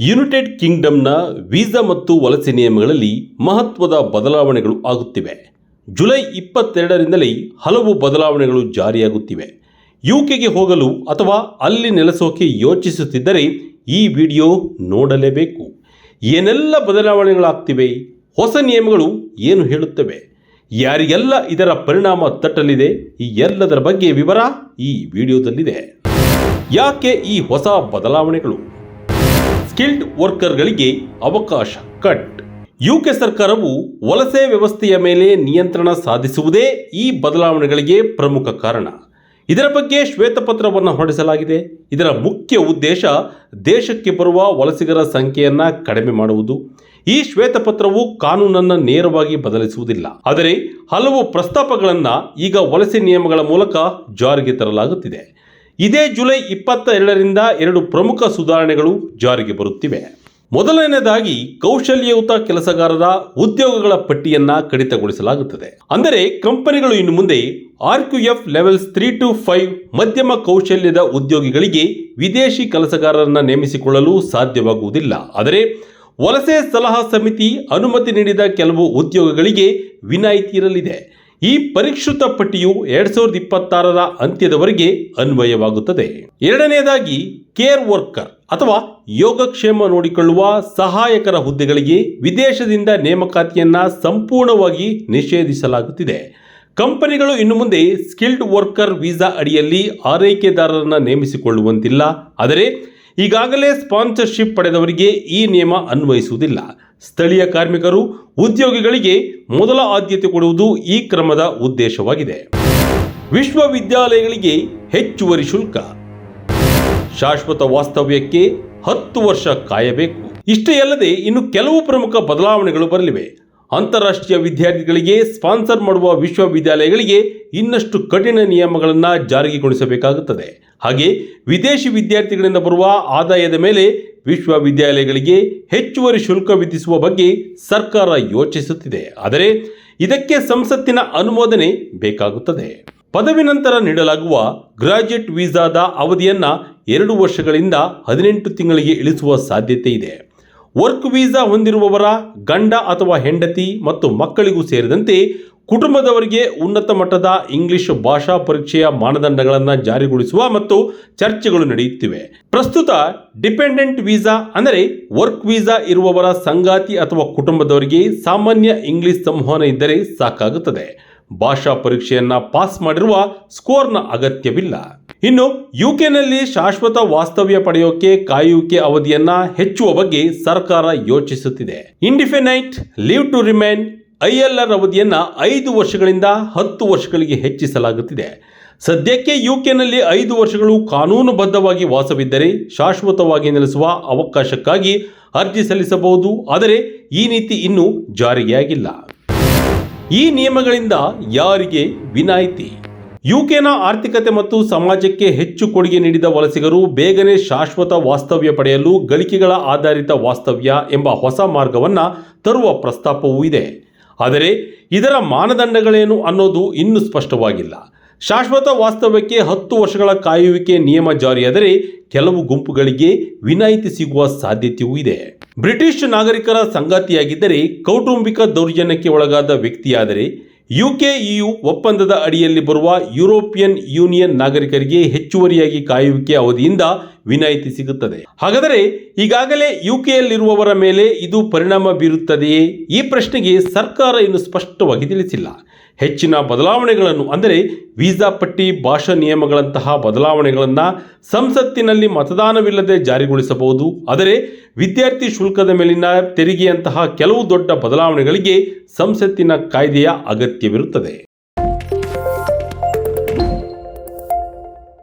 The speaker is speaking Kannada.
ಯುನೈಟೆಡ್ ಕಿಂಗ್ಡಮ್ನ ವೀಸಾ ಮತ್ತು ವಲಸೆ ನಿಯಮಗಳಲ್ಲಿ ಮಹತ್ವದ ಬದಲಾವಣೆಗಳು ಆಗುತ್ತಿವೆ. ಜುಲೈ ಇಪ್ಪತ್ತೆರಡರಿಂದಲೇ ಹಲವು ಬದಲಾವಣೆಗಳು ಜಾರಿಯಾಗುತ್ತಿವೆ. ಯುಕೆಗೆ ಹೋಗಲು ಅಥವಾ ಅಲ್ಲಿ ನೆಲೆಸೋಕೆ ಯೋಚಿಸುತ್ತಿದ್ದರೆ ಈ ವಿಡಿಯೋ ನೋಡಲೇಬೇಕು. ಏನೆಲ್ಲ ಬದಲಾವಣೆಗಳಾಗ್ತಿವೆ? ಹೊಸ ನಿಯಮಗಳು ಏನು ಹೇಳುತ್ತವೆ? ಯಾರಿಗೆಲ್ಲ ಇದರ ಪರಿಣಾಮ ತಟ್ಟಲಿದೆ? ಈ ಎಲ್ಲದರ ಬಗ್ಗೆ ವಿವರ ಈ ವಿಡಿಯೋದಲ್ಲಿದೆ. ಯಾಕೆ ಈ ಹೊಸ ಬದಲಾವಣೆಗಳು? ಸ್ಕಿಲ್ಡ್ ವರ್ಕರ್ಗಳಿಗೆ ಅವಕಾಶ ಕಟ್. ಯುಕೆ ಸರ್ಕಾರವು ವಲಸೆ ವ್ಯವಸ್ಥೆಯ ಮೇಲೆ ನಿಯಂತ್ರಣ ಸಾಧಿಸುವುದೇ ಈ ಬದಲಾವಣೆಗಳಿಗೆ ಪ್ರಮುಖ ಕಾರಣ. ಇದರ ಬಗ್ಗೆ ಶ್ವೇತಪತ್ರವನ್ನು ಹೊರಡಿಸಲಾಗಿದೆ. ಇದರ ಮುಖ್ಯ ಉದ್ದೇಶ ದೇಶಕ್ಕೆ ಬರುವ ವಲಸಿಗರ ಸಂಖ್ಯೆಯನ್ನು ಕಡಿಮೆ ಮಾಡುವುದು. ಈ ಶ್ವೇತಪತ್ರವು ಕಾನೂನನ್ನು ನೇರವಾಗಿ ಬದಲಿಸುವುದಿಲ್ಲ. ಆದರೆ ಹಲವು ಪ್ರಸ್ತಾಪಗಳನ್ನು ಈಗ ವಲಸೆ ನಿಯಮಗಳ ಮೂಲಕ ಜಾರಿಗೆ ತರಲಾಗುತ್ತಿದೆ. ಇದೇ ಜುಲೈ ಇಪ್ಪತ್ತ ಎರಡರಿಂದ ಎರಡು ಪ್ರಮುಖ ಸುಧಾರಣೆಗಳು ಜಾರಿಗೆ ಬರುತ್ತಿವೆ. ಮೊದಲನೆಯದಾಗಿ ಕೌಶಲ್ಯಯುತ ಕೆಲಸಗಾರರ ಉದ್ಯೋಗಗಳ ಪಟ್ಟಿಯನ್ನ ಕಡಿತಗೊಳಿಸಲಾಗುತ್ತದೆ. ಅಂದರೆ ಕಂಪನಿಗಳು ಇನ್ನು ಮುಂದೆ RQF levels three to five ಮಧ್ಯಮ ಕೌಶಲ್ಯದ ಉದ್ಯೋಗಿಗಳಿಗೆ ವಿದೇಶಿ ಕೆಲಸಗಾರರನ್ನ ನೇಮಿಸಿಕೊಳ್ಳಲು ಸಾಧ್ಯವಾಗುವುದಿಲ್ಲ. ಆದರೆ ವಲಸೆ ಸಲಹಾ ಸಮಿತಿ ಅನುಮತಿ ನೀಡಿದ ಕೆಲವು ಉದ್ಯೋಗಗಳಿಗೆ ವಿನಾಯಿತಿ ಇರಲಿದೆ. ಈ ಪರಿಷ್ಕೃತ ಪಟ್ಟಿಯು ಎರಡ್ ಸಾವಿರದ ಇಪ್ಪತ್ತಾರರ ಅಂತ್ಯದವರೆಗೆ ಅನ್ವಯವಾಗುತ್ತದೆ. ಎರಡನೆಯದಾಗಿ ಕೇರ್ ವರ್ಕರ್ ಅಥವಾ ಯೋಗಕ್ಷೇಮ ನೋಡಿಕೊಳ್ಳುವ ಸಹಾಯಕರ ಹುದ್ದೆಗಳಿಗೆ ವಿದೇಶದಿಂದ ನೇಮಕಾತಿಯನ್ನ ಸಂಪೂರ್ಣವಾಗಿ ನಿಷೇಧಿಸಲಾಗುತ್ತಿದೆ. ಕಂಪನಿಗಳು ಇನ್ನು ಮುಂದೆ ಸ್ಕಿಲ್ಡ್ ವರ್ಕರ್ ವೀಸಾ ಅಡಿಯಲ್ಲಿ ಆರೈಕೆದಾರರನ್ನು ನೇಮಿಸಿಕೊಳ್ಳುವಂತಿಲ್ಲ. ಆದರೆ, ಈಗಾಗಲೇ ಸ್ಪಾನ್ಸರ್ಶಿಪ್ ಪಡೆದವರಿಗೆ ಈ ನಿಯಮ ಅನ್ವಯಿಸುವುದಿಲ್ಲ. ಸ್ಥಳೀಯ ಕಾರ್ಮಿಕರು ಉದ್ಯೋಗಿಗಳಿಗೆ ಮೊದಲ ಆದ್ಯತೆ ಕೊಡುವುದು ಈ ಕ್ರಮದ ಉದ್ದೇಶವಾಗಿದೆ. ವಿಶ್ವವಿದ್ಯಾಲಯಗಳಿಗೆ ಹೆಚ್ಚುವರಿ ಶುಲ್ಕ. ಶಾಶ್ವತ ವಾಸ್ತವ್ಯಕ್ಕೆ ಹತ್ತು ವರ್ಷ ಕಾಯಬೇಕು. ಇಷ್ಟೇ ಅಲ್ಲದೆ ಇನ್ನು ಕೆಲವು ಪ್ರಮುಖ ಬದಲಾವಣೆಗಳು ಬರಲಿವೆ. ಅಂತಾರಾಷ್ಟ್ರೀಯ ವಿದ್ಯಾರ್ಥಿಗಳಿಗೆ ಸ್ಪಾನ್ಸರ್ ಮಾಡುವ ವಿಶ್ವವಿದ್ಯಾಲಯಗಳಿಗೆ ಇನ್ನಷ್ಟು ಕಠಿಣ ನಿಯಮಗಳನ್ನು ಜಾರಿಗೊಳಿಸಬೇಕಾಗುತ್ತದೆ. ಹಾಗೆ ವಿದೇಶಿ ವಿದ್ಯಾರ್ಥಿಗಳಿಂದ ಬರುವ ಆದಾಯದ ಮೇಲೆ ವಿಶ್ವವಿದ್ಯಾಲಯಗಳಿಗೆ ಹೆಚ್ಚುವರಿ ಶುಲ್ಕ ವಿಧಿಸುವ ಬಗ್ಗೆ ಸರ್ಕಾರ ಯೋಚಿಸುತ್ತಿದೆ. ಆದರೆ ಇದಕ್ಕೆ ಸಂಸತ್ತಿನ ಅನುಮೋದನೆ ಬೇಕಾಗುತ್ತದೆ. ಪದವಿ ನಂತರ ನೀಡಲಾಗುವ ಗ್ರಾಜ್ಯುಯೇಟ್ ವೀಸಾದ ಅವಧಿಯನ್ನು ಎರಡು ವರ್ಷಗಳಿಂದ ಹದಿನೆಂಟು ತಿಂಗಳಿಗೆ ಇಳಿಸುವ ಸಾಧ್ಯತೆ ಇದೆ. ವರ್ಕ್ ವೀಸಾ ಹೊಂದಿರುವವರ, ಗಂಡ ಅಥವಾ ಹೆಂಡತಿ ಮತ್ತು ಮಕ್ಕಳಿಗೂ ಸೇರಿದಂತೆ ಕುಟುಂಬದವರಿಗೆ ಉನ್ನತ ಮಟ್ಟದ ಇಂಗ್ಲಿಷ್ ಭಾಷಾ ಪರೀಕ್ಷೆಯ ಮಾನದಂಡಗಳನ್ನು ಜಾರಿಗೊಳಿಸುವ ಮತ್ತು ಚರ್ಚೆಗಳು ನಡೆಯುತ್ತಿವೆ. ಪ್ರಸ್ತುತ ಡಿಪೆಂಡೆಂಟ್ ವೀಸಾ ಅಂದರೆ ವರ್ಕ್ ವೀಸಾ ಇರುವವರ ಸಂಗಾತಿ ಅಥವಾ ಕುಟುಂಬದವರಿಗೆ ಸಾಮಾನ್ಯ ಇಂಗ್ಲಿಷ್ ಸಂವಹನ ಇದ್ದರೆ ಸಾಕಾಗುತ್ತದೆ. ಭಾಷಾ ಪರೀಕ್ಷೆಯನ್ನು ಪಾಸ್ ಮಾಡಿರುವ ಸ್ಕೋರ್ನ ಅಗತ್ಯವಿಲ್ಲ. ಇನ್ನು ಯುಕೆನಲ್ಲಿ ಶಾಶ್ವತ ವಾಸ್ತವ್ಯ ಪಡೆಯೋಕೆ ಕಾಯುವಿಕೆ ಅವಧಿಯನ್ನ ಹೆಚ್ಚುವ ಬಗ್ಗೆ ಸರ್ಕಾರ ಯೋಚಿಸುತ್ತಿದೆ. Indefinite leave to remain ILR ಅವಧಿಯನ್ನ ಐದು ವರ್ಷಗಳಿಂದ ಹತ್ತು ವರ್ಷಗಳಿಗೆ ಹೆಚ್ಚಿಸಲಾಗುತ್ತಿದೆ. ಸದ್ಯಕ್ಕೆ ಯುಕೆನಲ್ಲಿ ಐದು ವರ್ಷಗಳು ಕಾನೂನುಬದ್ಧವಾಗಿ ವಾಸವಿದ್ದರೆ ಶಾಶ್ವತವಾಗಿ ನೆಲೆಸುವ ಅವಕಾಶಕ್ಕಾಗಿ ಅರ್ಜಿ ಸಲ್ಲಿಸಬಹುದು. ಆದರೆ ಈ ನೀತಿ ಇನ್ನೂ ಜಾರಿಯಾಗಿಲ್ಲ. ಈ ನಿಯಮಗಳಿಂದ ಯಾರಿಗೆ ವಿನಾಯಿತಿ? ಯುಕೆನ ಆರ್ಥಿಕತೆ ಮತ್ತು ಸಮಾಜಕ್ಕೆ ಹೆಚ್ಚು ಕೊಡುಗೆ ನೀಡಿದ ವಲಸಿಗರು ಬೇಗನೆ ಶಾಶ್ವತ ವಾಸ್ತವ್ಯ ಪಡೆಯಲು ಗಳಿಕೆಗಳ ಆಧಾರಿತ ವಾಸ್ತವ್ಯ ಎಂಬ ಹೊಸ ಮಾರ್ಗವನ್ನ ತರುವ ಪ್ರಸ್ತಾಪವೂ ಇದೆ. ಆದರೆ ಇದರ ಮಾನದಂಡಗಳೇನು ಅನ್ನೋದು ಇನ್ನೂ ಸ್ಪಷ್ಟವಾಗಿಲ್ಲ. ಶಾಶ್ವತ ವಾಸ್ತವ್ಯಕ್ಕೆ ಹತ್ತು ವರ್ಷಗಳ ಕಾಯುವಿಕೆ ನಿಯಮ ಜಾರಿಯಾದರೆ ಕೆಲವು ಗುಂಪುಗಳಿಗೆ ವಿನಾಯಿತಿ ಸಿಗುವ ಸಾಧ್ಯತೆಯೂ ಇದೆ. ಬ್ರಿಟಿಷ್ ನಾಗರಿಕರ ಸಂಗಾತಿಯಾಗಿದ್ದರೆ ಕೌಟುಂಬಿಕ ದೌರ್ಜನ್ಯಕ್ಕೆ ಒಳಗಾದ ವ್ಯಕ್ತಿಯಾದರೆ ಯುಕೆ ಇಯು ಒಪ್ಪಂದದ ಅಡಿಯಲ್ಲಿ ಬರುವ ಯುರೋಪಿಯನ್ ಯೂನಿಯನ್ ನಾಗರಿಕರಿಗೆ ಹೆಚ್ಚುವರಿಯಾಗಿ ಕಾಯುವಿಕೆ ಅವಧಿಯಿಂದ ವಿನಾಯಿತಿ ಸಿಗುತ್ತದೆ. ಹಾಗಾದರೆ ಈಗಾಗಲೇ ಯುಕೆಯಲ್ಲಿರುವವರ ಮೇಲೆ ಇದು ಪರಿಣಾಮ ಬೀರುತ್ತದೆಯೇ? ಈ ಪ್ರಶ್ನೆಗೆ ಸರ್ಕಾರ ಇನ್ನು ಸ್ಪಷ್ಟವಾಗಿ ತಿಳಿಸಿಲ್ಲ. ಹೆಚ್ಚಿನ ಬದಲಾವಣೆಗಳನ್ನು, ಅಂದರೆ ವೀಸಾ ಪಟ್ಟಿ, ಭಾಷಾ ನಿಯಮಗಳಂತಹ ಬದಲಾವಣೆಗಳನ್ನು ಸಂಸತ್ತಿನಲ್ಲಿ ಮತದಾನವಿಲ್ಲದೆ ಜಾರಿಗೊಳಿಸಬಹುದು. ಆದರೆ ವಿದ್ಯಾರ್ಥಿ ಶುಲ್ಕದ ಮೇಲಿನ ತೆರಿಗೆಯಂತಹ ಕೆಲವು ದೊಡ್ಡ ಬದಲಾವಣೆಗಳಿಗೆ ಸಂಸತ್ತಿನ ಕಾಯ್ದೆಯ ಅಗತ್ಯವಿರುತ್ತದೆ.